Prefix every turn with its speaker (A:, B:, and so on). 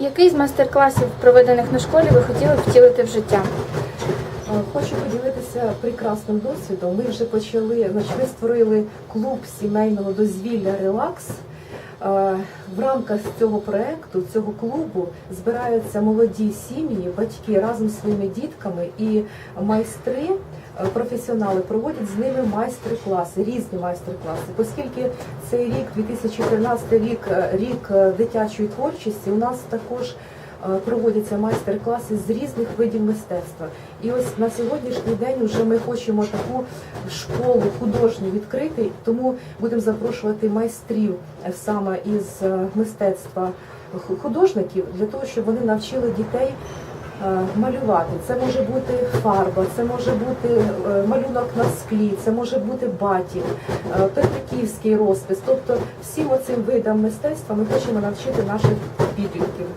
A: Який з майстер-класів, проведених на школі, ви хотіли б втілити в життя?
B: Е, Хочу поділитися прекрасним досвідом. Ми вже почали, значить, ми створили клуб сімейного дозвілля Релакс. Е, В рамках цього проекту, цього клубу, збираються молоді сім'ї, батьки разом зі своїми дітками і майстри, е, професіонали проводять з ними майстер-класи, різні майстер-класи. Оскільки цей рік, 2013 рік, е, рік дитячої творчості, у нас також проводяться майстер-класи з різних видів мистецтва. І ось на сьогоднішній день вже ми хочемо таку школу художню відкрити, тому будемо запрошувати майстрів е, саме із е, мистецтва художників для того, щоб вони навчили дітей. е, Малювати це може бути фарба, це може бути е, малюнок на склі, це може бути батік, е, петриківський розпис. Тобто всім оцим видам мистецтва ми хочемо навчити наших підлітків.